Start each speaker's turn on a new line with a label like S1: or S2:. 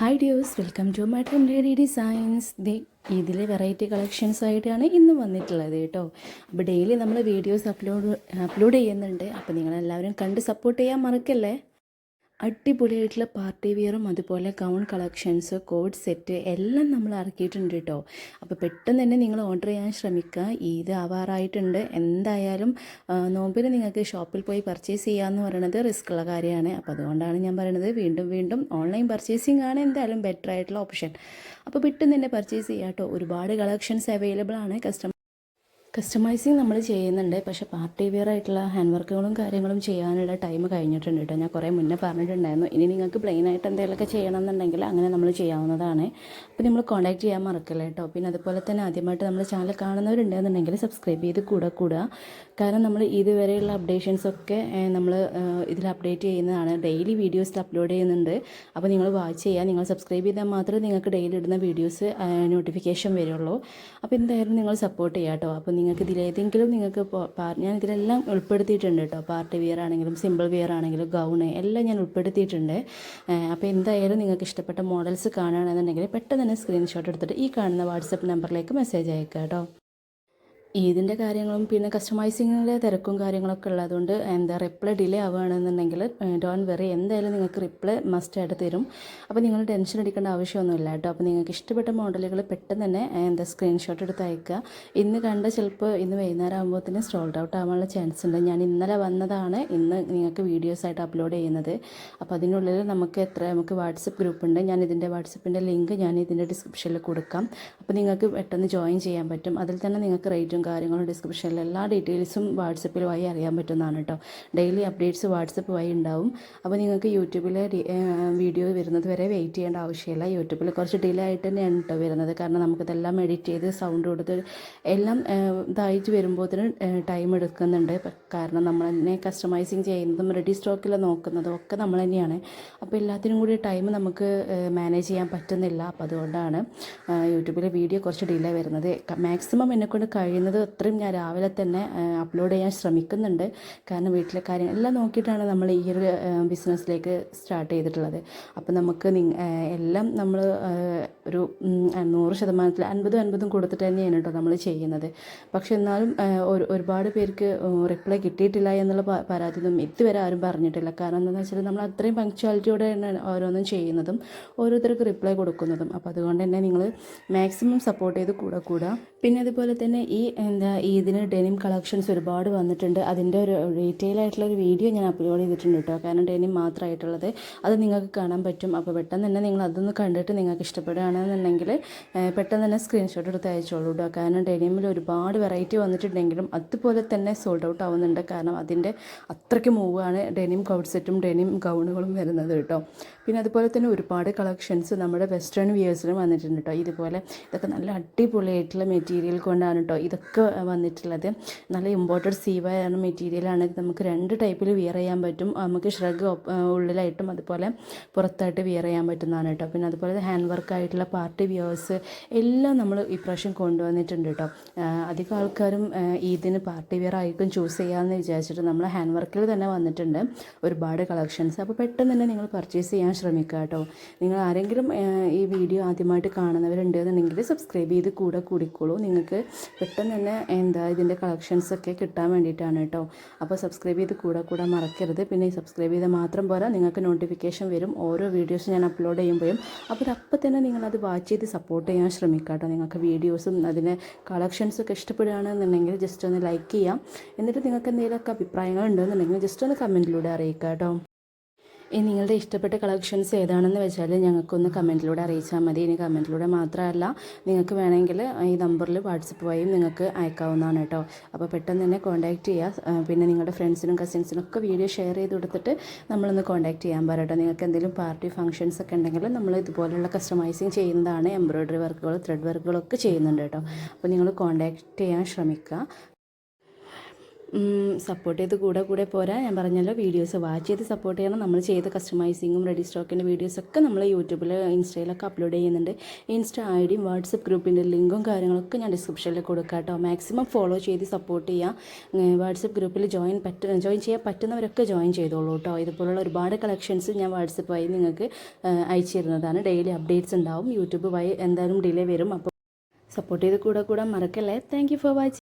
S1: Hi dears welcome to madam lady designs the ഇതിലെ variety collections ആയിട്ടാണ് ഇന്ന് വന്നിട്ടുള്ളത് കേട്ടോ. അപ്പോൾ ഡെയിലി നമ്മൾ വീഡിയോസ് അപ്ലോഡ് അപ്ലോഡ് ചെയ്യുന്നുണ്ട്. അപ്പോൾ നിങ്ങളെല്ലാവരും കണ്ട് സപ്പോർട്ട് ചെയ്യാൻ മറക്കല്ലേ? അടിപൊളിയായിട്ടുള്ള പാർട്ടി വെയറും അതുപോലെ ഗൗൺ കളക്ഷൻസ് കോഡ് സെറ്റ് എല്ലാം നമ്മൾ ഇറക്കിയിട്ടുണ്ട് കേട്ടോ അപ്പോൾ പെട്ടെന്ന് തന്നെ നിങ്ങൾ ഓർഡർ ചെയ്യാൻ ശ്രമിക്കുക. ഇത് ആവാറായിട്ടുണ്ട്. എന്തായാലും നോമ്പിന് നിങ്ങൾക്ക് ഷോപ്പിൽ പോയി പർച്ചേസ് ചെയ്യാമെന്ന് പറയുന്നത് റിസ്ക് ഉള്ള കാര്യമാണ്. അപ്പോൾ അതുകൊണ്ടാണ് ഞാൻ പറയുന്നത് വീണ്ടും വീണ്ടും ഓൺലൈൻ പർച്ചേസിംഗ് ആണ് എന്തായാലും ബെറ്റർ ആയിട്ടുള്ള ഓപ്ഷൻ അപ്പോൾ പെട്ടെന്ന് തന്നെ പർച്ചേസ് ചെയ്യാം കേട്ടോ ഒരുപാട് കളക്ഷൻസ് അവൈലബിൾ ആണ്. കസ്റ്റമർ കസ്റ്റമൈസിങ് നമ്മൾ ചെയ്യുന്നുണ്ട്. പക്ഷേ പാർട്ടി വെയർ ആയിട്ടുള്ള ഹാൻഡ് വർക്കുകളും കാര്യങ്ങളും ചെയ്യാനുള്ള ടൈം കഴിഞ്ഞിട്ടുണ്ട് കേട്ടോ. ഞാൻ കുറേ മുന്നേ പറഞ്ഞിട്ടുണ്ടായിരുന്നു. ഇനി നിങ്ങൾക്ക് പ്ലെയിൻ ആയിട്ട് എന്തെങ്കിലുമൊക്കെ ചെയ്യണമെന്നുണ്ടെങ്കിൽ അങ്ങനെ നമ്മൾ ചെയ്യാവുന്നതാണ്. അപ്പോൾ നമ്മൾ കോൺടാക്ട് ചെയ്യാൻ മറക്കില്ല കേട്ടോ. പിന്നെ അതുപോലെ തന്നെ ആദ്യമായിട്ട് നമ്മൾ ചാനൽ കാണുന്നവരുണ്ടെന്നുണ്ടെങ്കിൽ സബ്സ്ക്രൈബ് ചെയ്ത് കൂടെ കൂടുക. കാരണം നമ്മൾ ഇതുവരെയുള്ള അപ്ഡേഷൻസ് ഒക്കെ നമ്മൾ ഇതിൽ അപ്ഡേറ്റ് ചെയ്യുന്നതാണ്. ഡെയിലി വീഡിയോസിൽ അപ്ലോഡ് ചെയ്യുന്നുണ്ട്. അപ്പോൾ നിങ്ങൾ വാച്ച് ചെയ്യുക. നിങ്ങൾ സബ്സ്ക്രൈബ് ചെയ്താൽ മാത്രമേ നിങ്ങൾക്ക് ഡെയിലി ഇടുന്ന വീഡിയോസ് നോട്ടിഫിക്കേഷൻ വരുള്ളൂ. അപ്പോൾ എന്തായാലും നിങ്ങൾ സപ്പോർട്ട് ചെയ്യുക കേട്ടോ. അപ്പോൾ നിങ്ങൾക്ക് ഇതിലേതെങ്കിലും നിങ്ങൾക്ക് ഞാൻ ഇതിലെല്ലാം ഉൾപ്പെടുത്തിയിട്ടുണ്ട് കേട്ടോ പാർട്ടി വെയർ ആണെങ്കിലും സിമ്പിൾ വെയർ ആണെങ്കിലും ഗൗണ് എല്ലാം ഞാൻ ഉൾപ്പെടുത്തിയിട്ടുണ്ട്. അപ്പോൾ എന്തായാലും നിങ്ങൾക്ക് ഇഷ്ടപ്പെട്ട മോഡൽസ് കാണുകയാണെന്നുണ്ടെങ്കിൽ പെട്ടെന്ന് തന്നെ സ്ക്രീൻഷോട്ട് എടുത്തിട്ട് ഈ കാണുന്ന വാട്സപ്പ് നമ്പറിലേക്ക് മെസ്സേജ് അയക്കുക കേട്ടോ ഇതിന്റെ കാര്യങ്ങളും പിന്നെ കസ്റ്റമൈസിങ്ങിന്റെ തിരക്കും കാര്യങ്ങളൊക്കെ ഉള്ളതുകൊണ്ട് എന്താ റിപ്ലൈ ഡിലേ ആവുകയാണെന്നുണ്ടെങ്കിൽ ഡോൺ വെറി എന്തായാലും നിങ്ങൾക്ക് റിപ്ലൈ മസ്റ്റായിട്ട് തരും. അപ്പോൾ നിങ്ങൾ ടെൻഷൻ അടിക്കേണ്ട ആവശ്യമൊന്നുമില്ല കേട്ടോ. അപ്പോൾ നിങ്ങൾക്ക് ഇഷ്ടപ്പെട്ട മോഡലുകൾ പെട്ടെന്ന് തന്നെ എന്താ സ്ക്രീൻഷോട്ട് എടുത്ത് അയക്കുക. ഇന്ന് കണ്ട ചിലപ്പോൾ ഇന്ന് വൈകുന്നേരം ആകുമ്പോഴത്തേന് സ്റ്റോൾഡ് ഔട്ട് ആവാനുള്ള ചാൻസ് ഉണ്ട്. ഞാൻ ഇന്നലെ വന്നതാണ് ഇന്ന് നിങ്ങൾക്ക് വീഡിയോസ് ആയിട്ട് അപ്ലോഡ് ചെയ്യുന്നത്. അപ്പോൾ അതിനുള്ളിൽ നമുക്ക് എത്ര നമുക്ക് വാട്സപ്പ് ഗ്രൂപ്പ് ഉണ്ട്. ഞാൻ ഇതിന്റെ വാട്സപ്പിന്റെ ലിങ്ക് ഞാൻ ഇതിന്റെ ഡിസ്ക്രിപ്ഷനിൽ കൊടുക്കാം. അപ്പോൾ നിങ്ങൾക്ക് പെട്ടെന്ന് ജോയിൻ ചെയ്യാൻ പറ്റും. അതിൽ തന്നെ നിങ്ങൾക്ക് റേറ്റും കാര്യങ്ങളും ഡിസ്ക്രിപ്ഷനിൽ എല്ലാ ഡീറ്റെയിൽസും വാട്സപ്പിൽ വഴി അറിയാൻ പറ്റുന്നതാണ് കേട്ടോ. ഡെയിലി അപ്ഡേറ്റ്സ് വാട്സപ്പ് വഴി ഉണ്ടാവും. അപ്പോൾ നിങ്ങൾക്ക് യൂട്യൂബിലെ വീഡിയോ വരുന്നത് വരെ വെയിറ്റ് ചെയ്യേണ്ട ആവശ്യമില്ല. യൂട്യൂബിൽ കുറച്ച് ഡിലേ ആയിട്ട് തന്നെയാണ് കേട്ടോ വരുന്നത്. കാരണം നമുക്കിതെല്ലാം എഡിറ്റ് ചെയ്ത് സൗണ്ട് കൊടുത്ത് എല്ലാം ഇതായിട്ട് വരുമ്പോഴത്തേന് ടൈം എടുക്കുന്നുണ്ട്. കാരണം നമ്മൾ തന്നെ കസ്റ്റമൈസിങ് ചെയ്യുന്നതും റെഡി സ്റ്റോക്കിൽ നോക്കുന്നതും ഒക്കെ നമ്മൾ തന്നെയാണ്. അപ്പോൾ എല്ലാത്തിനും കൂടി ടൈം നമുക്ക് മാനേജ് ചെയ്യാൻ പറ്റുന്നില്ല. അപ്പോൾ അതുകൊണ്ടാണ് യൂട്യൂബിലെ വീഡിയോ കുറച്ച് ഡിലേ വരുന്നത്. മാക്സിമം എന്നെക്കൊണ്ട് കഴിയുന്നത് അത്രയും ഞാൻ രാവിലെ തന്നെ അപ്ലോഡ് ചെയ്യാൻ ശ്രമിക്കുന്നുണ്ട്. കാരണം വീട്ടിലെ കാര്യങ്ങൾ എല്ലാം നോക്കിയിട്ടാണ് നമ്മൾ ഈ ഒരു ബിസിനസ്സിലേക്ക് സ്റ്റാർട്ട് ചെയ്തിട്ടുള്ളത്. അപ്പോൾ നമുക്ക് എല്ലാം നമ്മൾ ഒരു നൂറ് ശതമാനത്തിൽ അൻപതും അൻപതും കൊടുത്തിട്ട് തന്നെയാണ് കേട്ടോ നമ്മൾ ചെയ്യുന്നത്. പക്ഷെ എന്നാലും ഒരു ഒരുപാട് പേർക്ക് റിപ്ലൈ കിട്ടിയിട്ടില്ല എന്നുള്ള പരാതിയൊന്നും ഇതുവരെ ആരും പറഞ്ഞിട്ടില്ല. കാരണം എന്താണെന്ന് വെച്ചാൽ നമ്മൾ അത്രയും പങ്ക്ച്വാലിറ്റിയോടെയാണ് ഓരോന്നും ചെയ്യുന്നതും ഓരോരുത്തർക്ക് റിപ്ലൈ കൊടുക്കുന്നതും. അപ്പോൾ അതുകൊണ്ട് തന്നെ നിങ്ങൾ മാക്സിമം സപ്പോർട്ട് ചെയ്ത് കൂടെ കൂടാ. പിന്നെ അതുപോലെ തന്നെ ഈ എന്താ ഈദിന് ഡെനിം കളക്ഷൻസ് ഒരുപാട് വന്നിട്ടുണ്ട്. അതിന്റെ ഒരു ഡീറ്റെയിൽ ആയിട്ടുള്ള ഒരു വീഡിയോ ഞാൻ അപ്ലോഡ് ചെയ്തിട്ടുണ്ട് കേട്ടോ. കാരണം ഡെനിം മാത്രമായിട്ടുള്ളത് അത് നിങ്ങൾക്ക് കാണാൻ പറ്റും. അപ്പോൾ പെട്ടെന്ന് തന്നെ നിങ്ങൾ അതൊന്ന് കണ്ടിട്ട് നിങ്ങൾക്ക് ഇഷ്ടപ്പെടുകയാണെന്നുണ്ടെങ്കിൽ പെട്ടെന്ന് തന്നെ സ്ക്രീൻഷോട്ട് എടുത്ത് അയച്ചോളൂ കേട്ടോ. കാരണം ഡെനിമിൽ ഒരുപാട് വെറൈറ്റി വന്നിട്ടുണ്ടെങ്കിലും അതുപോലെ തന്നെ സോൾഡ് ഔട്ട് ആവുന്നുണ്ട്. കാരണം അതിന്റെ അത്രയ്ക്ക് മൂവാണ് ഡെനിം കൗട്ട് സെറ്റും ഡെനിം ഗൗണുകളും വരുന്നത് കേട്ടോ. പിന്നെ അതുപോലെ തന്നെ ഒരുപാട് കളക്ഷൻസ് നമ്മുടെ വെസ്റ്റേൺ വിയേഴ്സിലും വന്നിട്ടുണ്ട് കേട്ടോ. ഇതുപോലെ ഇതൊക്കെ നല്ല അടിപൊളിയായിട്ടുള്ള മെറ്റീരിയൽ കൊണ്ടാണ് കേട്ടോ. ഇതൊക്കെ വന്നിട്ടുള്ളത്. നല്ല ഇമ്പോർട്ടഡ് സീവയാണ് മെറ്റീരിയലാണ് ഇത് നമുക്ക് രണ്ട് ടൈപ്പിൽ വിയർ ചെയ്യാൻ പറ്റും. നമുക്ക് ഷ്രഗ് ഉള്ളിലായിട്ടും അതുപോലെ പുറത്തായിട്ട് വിയർ ചെയ്യാൻ പറ്റുന്നതാണ് കേട്ടോ. പിന്നെ അതുപോലെ ഹാൻഡ് വർക്ക് ആയിട്ടുള്ള പാർട്ടി വ്യൂവേഴ്സ് എല്ലാം നമ്മൾ ഇപ്രാവശ്യം കൊണ്ടുവന്നിട്ടുണ്ട് കേട്ടോ. അധികം ആൾക്കാരും ഈദിന് പാർട്ടി വെയർ ആയിരിക്കും ചൂസ് ചെയ്യാമെന്ന് വിചാരിച്ചിട്ട് നമ്മൾ ഹാൻഡ് വർക്കിൽ തന്നെ വന്നിട്ടുണ്ട്. ഒരുപാട് കളക്ഷൻസ് അപ്പോൾ പെട്ടെന്ന് തന്നെ നിങ്ങൾ പർച്ചേസ് ചെയ്യാൻ ശ്രമിക്കുക കേട്ടോ. നിങ്ങൾ ആരെങ്കിലും ഈ വീഡിയോ ആദ്യമായിട്ട് കാണുന്നവരുണ്ടെന്നുണ്ടെങ്കിൽ സബ്സ്ക്രൈബ് ചെയ്ത് കൂടെ കൂടിക്കോളൂ. നിങ്ങൾക്ക് പെട്ടെന്ന് തന്നെ എന്താ ഇതിന്റെ കളക്ഷൻസ് ഒക്കെ കിട്ടാൻ വേണ്ടിയിട്ടാണ് കേട്ടോ. അപ്പോൾ സബ്സ്ക്രൈബ് ചെയ്ത് കൂടെ കൂടെ മറക്കരുത്. പിന്നെ സബ്സ്ക്രൈബ് ചെയ്താൽ മാത്രം പോരാ നിങ്ങൾക്ക് നോട്ടിഫിക്കേഷൻ വരും ഓരോ വീഡിയോസ് ഞാൻ അപ്ലോഡ് ചെയ്യുമ്പോഴും. അപ്പോൾ അപ്പം തന്നെ നിങ്ങളത് വാച്ച് ചെയ്ത് സപ്പോർട്ട് ചെയ്യാൻ ശ്രമിക്കാം കേട്ടോ. നിങ്ങൾക്ക് വീഡിയോസും അതിന് കളക്ഷൻസൊക്കെ ഇഷ്ടപ്പെടുകയാണെന്നുണ്ടെങ്കിൽ ജസ്റ്റ് ഒന്ന് ലൈക്ക് ചെയ്യാം. എന്നിട്ട് നിങ്ങൾക്ക് എന്തെങ്കിലുമൊക്കെ അഭിപ്രായങ്ങൾ ഉണ്ടെന്നുണ്ടെങ്കിൽ ജസ്റ്റ് ഒന്ന് കമന്റിലൂടെ അറിയിക്കാം കേട്ടോ. ഇനി നിങ്ങളുടെ ഇഷ്ടപ്പെട്ട കളക്ഷൻസ് ഏതാണെന്ന് വെച്ചാൽ ഞങ്ങൾക്കൊന്ന് കമന്റിലൂടെ അറിയിച്ചാൽ മതി. ഇനി കമന്റിലൂടെ മാത്രമല്ല നിങ്ങൾക്ക് വേണമെങ്കിൽ ഈ നമ്പറിൽ വാട്സപ്പ് വഴിയും നിങ്ങൾക്ക് അയക്കാവുന്നതാണ് കേട്ടോ. അപ്പോൾ പെട്ടെന്ന് തന്നെ കോൺടാക്റ്റ് ചെയ്യുക പിന്നെ നിങ്ങളുടെ ഫ്രണ്ട്സിനും കസിൻസിനും ഒക്കെ വീഡിയോ ഷെയർ ചെയ്ത് കൊടുത്തിട്ട് നമ്മളൊന്ന് കോൺടാക്റ്റ് ചെയ്യാൻ പറയട്ടോ നിങ്ങൾക്ക് എന്തെങ്കിലും പാർട്ടി ഫംഗ്ഷൻസ് ഒക്കെ ഉണ്ടെങ്കിൽ നമ്മൾ ഇതുപോലെയുള്ള കസ്റ്റമൈസിങ് ചെയ്യുന്നതാണ് എംബ്രോയിഡറി വർക്കുകൾ ത്രെഡ് വർക്കുകളൊക്കെ ചെയ്യുന്നുണ്ട് കേട്ടോ. അപ്പോൾ നിങ്ങൾ കോൺടാക്റ്റ് ചെയ്യാൻ ശ്രമിക്കുക. സപ്പോർട്ട് ചെയ്ത് കൂടെ കൂടെ പോരാ. ഞാൻ പറഞ്ഞല്ലോ വീഡിയോസ് വാച്ച് ചെയ്ത് സപ്പോർട്ട് ചെയ്യണം. നമ്മൾ ചെയ്ത കസ്റ്റമൈസിങ്ങും റെഡി സ്റ്റോക്കിന്റെ വീഡിയോസൊക്കെ നമ്മൾ യൂട്യൂബിൽ ഇൻസ്റ്റയിലൊക്കെ അപ്ലോഡ് ചെയ്യുന്നുണ്ട്. ഇൻസ്റ്റ ഐ ഡിയും വാട്സപ്പ് ഗ്രൂപ്പിന്റെ ലിങ്കും കാര്യങ്ങളൊക്കെ ഞാൻ ഡിസ്ക്രിപ്ഷനിൽ കൊടുക്കാം കേട്ടോ മാക്സിമം ഫോളോ ചെയ്ത് സപ്പോർട്ട് ചെയ്യാം. വാട്സപ്പ് ഗ്രൂപ്പിൽ ജോയിൻ പറ്റ ജോയിൻ ചെയ്യാൻ പറ്റുന്നവരൊക്കെ ജോയിൻ ചെയ്തോളൂ കേട്ടോ ഇതുപോലുള്ള ഒരുപാട് കളക്ഷൻസ് ഞാൻ വാട്സപ്പ് വഴി നിങ്ങൾക്ക് അയച്ചു തരുന്നതാണ്. ഡെയിലി അപ്ഡേറ്റ്സ് ഉണ്ടാവും. യൂട്യൂബ് വഴി എന്തായാലും ഡിലേ വരും. അപ്പോൾ സപ്പോർട്ട് ചെയ്ത് കൂടെ കൂടെ മറക്കല്ലേ? Thank for watching